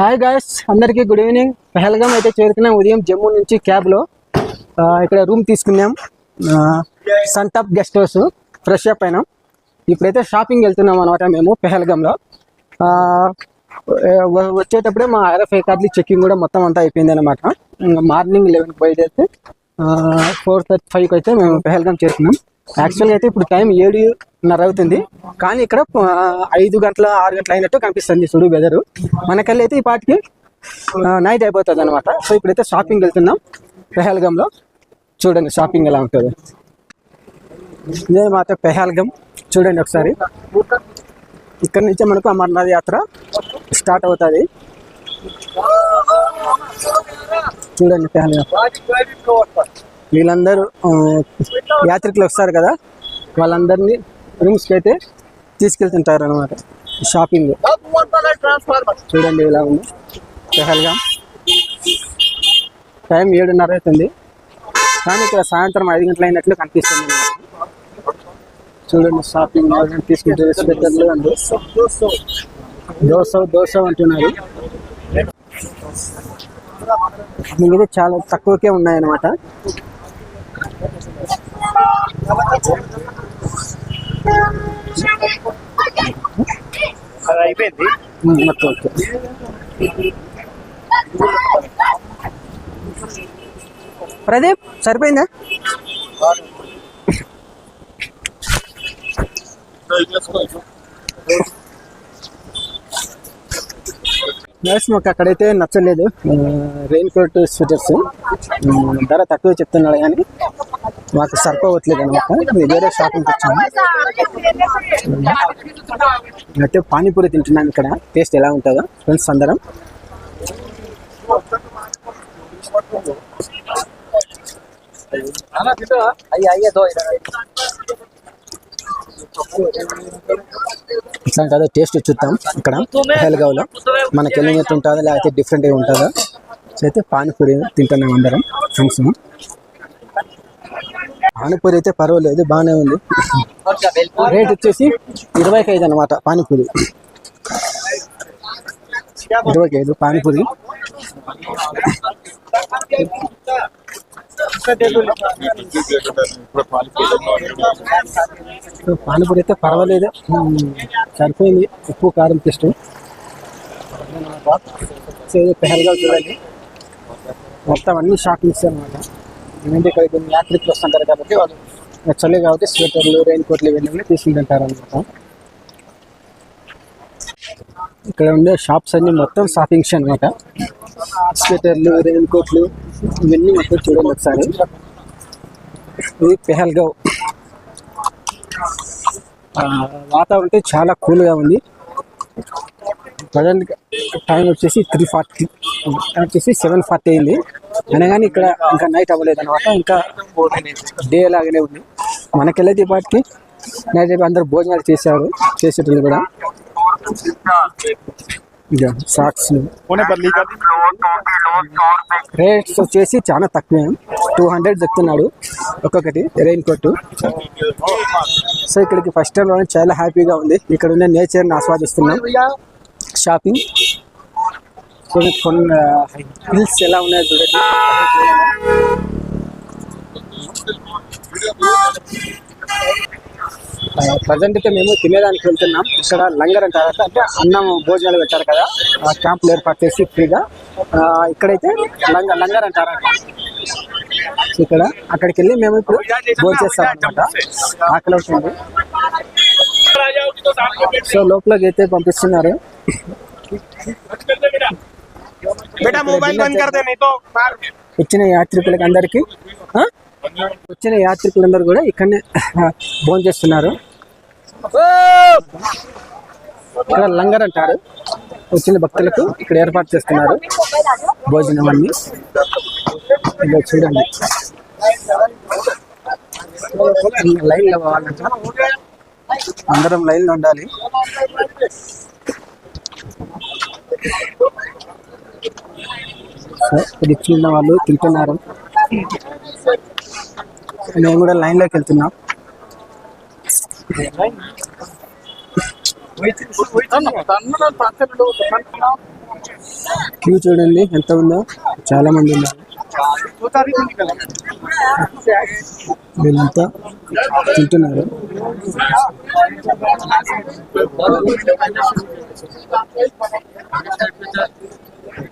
Hi guys అందరికీ good evening Pahalgam అయితే చేరుకున్నాం ఉదయం జమ్మూ నుంచి క్యాబ్లో ఇక్కడ రూమ్ తీసుకున్నాం. Suntop guest house fresh up అయినాం. ఇప్పుడైతే షాపింగ్ వెళ్తున్నాం అనమాట మేము పెహల్గాంలో ఆ, వచ్చేటప్పుడే మా ఆర్ఎఫ్ఐ కార్డులు చెక్కింగ్ కూడా మొత్తం అంతా అయిపోయింది అనమాట మార్నింగ్ లెవెన్కి అయితే ఫోర్ థర్టీ ఫైవ్కి అయితే మేము పెహల్గాం చేరుకున్నాం. యాక్చువల్గా అయితే ఇప్పుడు టైం ఏడున్నర అవుతుంది. కానీ ఇక్కడ ఐదు గంటల ఆరు గంటల అయినట్టు కనిపిస్తుంది చూడు వెదరు మనకెళ్ళి అయితే ఈ పాటికి నైట్ అయిపోతుంది అనమాట సో ఇప్పుడైతే షాపింగ్ వెళ్తున్నాం. పెహల్గంలో. చూడండి షాపింగ్ ఎలా ఉంటుంది. ఇదే మాట పెహల్గం. చూడండి ఒకసారి. ఇక్కడ నుంచి మనకు అమర్నాథ్ యాత్ర స్టార్ట్ అవుతుంది. చూడండి పెహల్గం. వీళ్ళందరూ యాత్రికులు వస్తారు కదా? వాళ్ళందరినీ రూమ్స్కి అయితే తీసుకెళ్తుంటారు అనమాట షాపింగ్. చూడండి ఇలా ఉంది. పెహల్గాం. టైం ఏడున్నర అవుతుంది. కానీ ఇక్కడ సాయంత్రం ఐదు గంటలు అయినట్లు కనిపిస్తుంది. చూడండి షాపింగ్ ఎవరైనా తీసుకుంటే స్వెటర్లు అండి. దోశ దోశ అంటున్నారు. మిగతా చాలా తక్కువకే ఉన్నాయన్నమాట. అది అయిపోయింది? మొత్తం ఓకే. ప్రదీప్ సరిపోయిందా? నైస్ మాకు అక్కడైతే నచ్చలేదు. రెయిన్ కోట్ స్వెటర్స్ ధర తక్కువ చెప్తున్నాడు కానీ మాకు సరిపోవట్లేదు అనమాట వేరే షాపింగ్కి వచ్చాము. అయితే పానీపూరి తింటున్నాం ఇక్కడ. టేస్ట్ ఎలా ఉంటుందో ఫ్రెండ్స్ అందరం. ఇట్లా అయ్యే టేస్ట్ చూద్దాం ఇక్కడ. పహల్గావ్లో మనకి వెళ్ళినట్టు ఉంటుందా లేకపోతే డిఫరెంట్గా ఉంటుందా. అయితే పానీపూరి తింటున్నాం అందరం ఫ్రెండ్స్. పానీపూరి అయితే పర్వాలేదు బాగానే ఉంది. రేట్ వచ్చేసి ఇరవైకి ఐదు అనమాట పానీపూరి. ఇరవైకి ఐదు పానీపూరి పానీపూరి అయితే పర్వాలేదు. సరిపోయింది. ఉప్పు కారం టెస్ట్. పెహల్గా చూడండి. మొత్తం అన్ని షాపింగ్స్ అనమాట ఎందుకంటే ఇక్కడ కొన్ని యాత్రికులు వస్తుంటారు కాబట్టి వాళ్ళు చలి కాబట్టి స్వెటర్లు రెయిన్ కోట్లు ఇవన్నీ తీసుకుంటుంటారు అనమాట ఇక్కడ ఉండే షాప్స్ అన్ని మొత్తం షాపింగ్స్ అనమాట స్వెటర్లు రెయిన్ కోట్లు ఇవన్నీ మొత్తం చూడండి ఒకసారి. ఇది పెహల్గావ్. ఆ, వాతావరణం చాలా కూల్గా ఉంది. ప్రజెంట్ టైం వచ్చేసి త్రీ ఫార్టీ వచ్చేసి సెవెన్ ఫార్టీ అయింది. అనగానే ఇక్కడ ఇంకా నైట్ అవ్వలేదు అనమాట ఇంకా డే లాగానే ఉంది. మనకెళ్ళేది పాటికి నైట్ అయిపోయి అందరు భోజనాలు చేశారు చేసేటప్పుడు కూడా. సాక్స్ రేట్స్ వచ్చేసి చాలా తక్కువే. టూ హండ్రెడ్ చెప్తున్నాడు. ఒక్కొక్కటి రెయిన్ కోట్ సో ఇక్కడికి ఫస్ట్ టైం చాలా హ్యాపీగా ఉంది. ఇక్కడ ఉన్న నేచర్ని ఆస్వాదిస్తున్నాం. షాపింగ్ కొన్ని కొన్ని హిల్స్ ఎలా ఉన్నాయో చూడండి ప్రజెంట్ అయితే మేము తినేదానికి వెళ్తున్నాం. ఇక్కడ లంగర్ అంటారు అంటే అన్నం భోజనాలు పెట్టారు కదా ఆ క్యాంపులు ఏర్పాటు చేసి ఫ్రీగా. ఆ, ఇక్కడైతే లంగ లంగర్ అంటారు ఇక్కడ అక్కడికి వెళ్ళి మేము ఇప్పుడు భోజనం చేస్తాం అనమాట ఆకలి అవుతుంది. సో లోపలికి అయితే పంపిస్తున్నారు. बेटा मोबाइल बंद कर दे नहीं तो मार వచ్చిన యాత్రికులకి అందరికీ ఆ? వచ్చిన యాత్రికులందరూ కూడా ఇక్కడనే భోజనం చేస్తున్నారు ఇక్కడ లంగర్ అంటారు వచ్చిన భక్తులకు ఇక్కడ ఏర్పాటు చేస్తున్నారు భోజనం అన్ని ఇదిగో చూడండి లైన్ లో పోవాలంట అందరం లైన్ లో ఉండాలి బ్రిడ్జ్ ఉన్న వాళ్ళు తింటున్నారు. మేము కూడా లైన్లోకి వెళ్తున్నాం. క్యూ చూడండి ఎంత ఉందో. చాలా మంది ఉన్నారు. వీళ్ళంతా తింటున్నారు.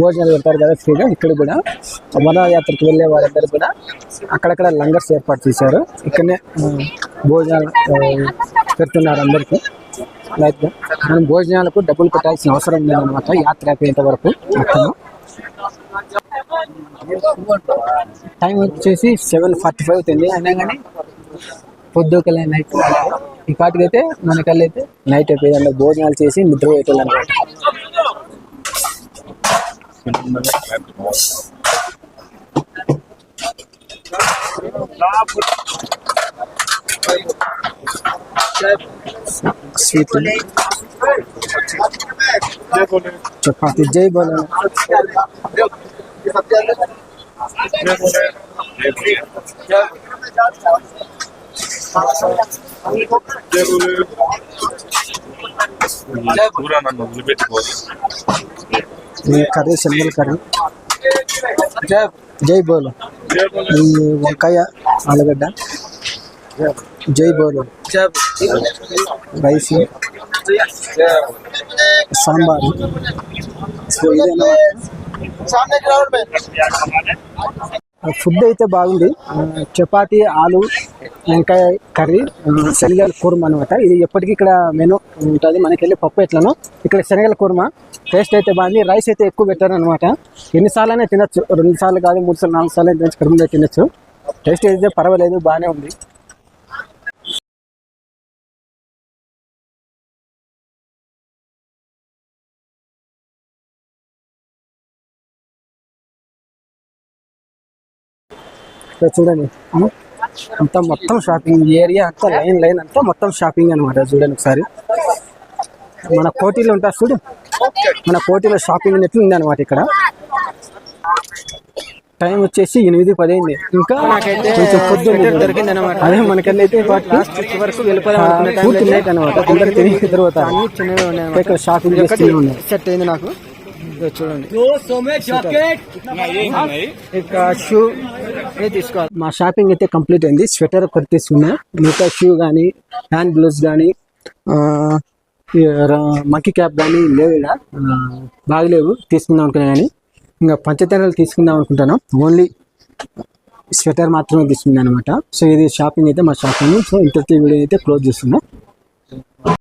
భోజనాలు పెడతారు కదా ఫ్రీగా ఇక్కడ కూడా. అమరనాథ్ వెళ్ళే వారందరూ కూడా అక్కడక్కడ లంగర్స్ ఏర్పాటు చేశారు. ఇక్కడనే భోజనాలు పెడుతున్నారు అందరికీ. లైక్ మనం భోజనాలకు డబ్బులు పెట్టాల్సిన అవసరం లేదనమాట యాత్ర అయిపోయేంత వరకు మొత్తం టైం వచ్చేసి సెవెన్ ఫార్టీ ఫైవ్ అవుతుంది. అయినా కానీ పొద్దుకలే నైట్. ఈ పాటికైతే మనకల్లైతే నైట్ అయిపోయిందంటే భోజనాలు చేసి నిద్ర పోయేటోళ్ళు అనమాట స్వీట్ చపాతి జై బోలో పూరా నన్ను వదిలిపెట్టుకోవాలి కర్రీ శనగల కర్రీ? జై బోలు. ఈ వంకాయ ఆలుగడ్డ? జై బోలు. రైస్ సాంబార్. సో ఇదేనా? ఫుడ్ అయితే బాగుంది. చపాతి ఆలు వెంకాయ కర్రీ శనగల కూర్మ అనమాట ఇది ఎప్పటికీ ఇక్కడ మెనూ ఉంటుంది. మనకి వెళ్ళి పప్పు ఎట్లను. ఇక్కడ శనగల కూర్మ టేస్ట్ అయితే బాగుంది. రైస్ అయితే ఎక్కువ పెట్టారు అనమాట ఎన్నిసార్లు అయినా తినచ్చు. రెండు సార్లు కాదు మూడు సార్లు నాలుగు సార్లు తినచ్చు. కడుపులో తినచ్చు. టేస్ట్ అయితే పర్వాలేదు బాగానే ఉంది. ఇక్కడ చూడండి. అంతా మొత్తం షాపింగ్ ఏరియా అంతా లైన్ లైన్ అంతా మొత్తం షాపింగ్ అనమాట చూడండి ఒకసారి. మన కోటిలో ఉంటారు చూడు. మన కోటిలో షాపింగ్ నెట్లు ఉంది అనమాట ఇక్కడ. టైం వచ్చేసి ఎనిమిది పది అయింది ఇంకా కొంచెం పొద్దు దొరికింది అనమాట అదే వరకు వెళ్ళిపోదాం పూర్తి నైట్ అనమాట తొందర తిరిగి నిద్రపోతారు ఇక్కడ షాపింగ్ సెట్ అయింది నాకు. చూడండి. ఇక షూ ఏ తీసుకోవాలి? మా షాపింగ్ అయితే కంప్లీట్ అయింది. స్వెటర్ ఒకటి తీసుకున్నా మిగతా షూ కానీ హ్యాండ్ గ్లౌస్ కానీ మంకీ క్యాప్ కానీ లేవు ఆ, బాగలేవు. తీసుకుందాం అనుకున్నా కానీ ఇంకా పంచతెరలు తీసుకుందాం అనుకుంటాను. ఓన్లీ స్వెటర్ మాత్రమే తీసుకున్నాను అనమాట. సో ఇది షాపింగ్ అయితే మా షాపింగ్. సో ఇంతటి వీడియో అయితే క్లోజ్ చేస్తున్నా.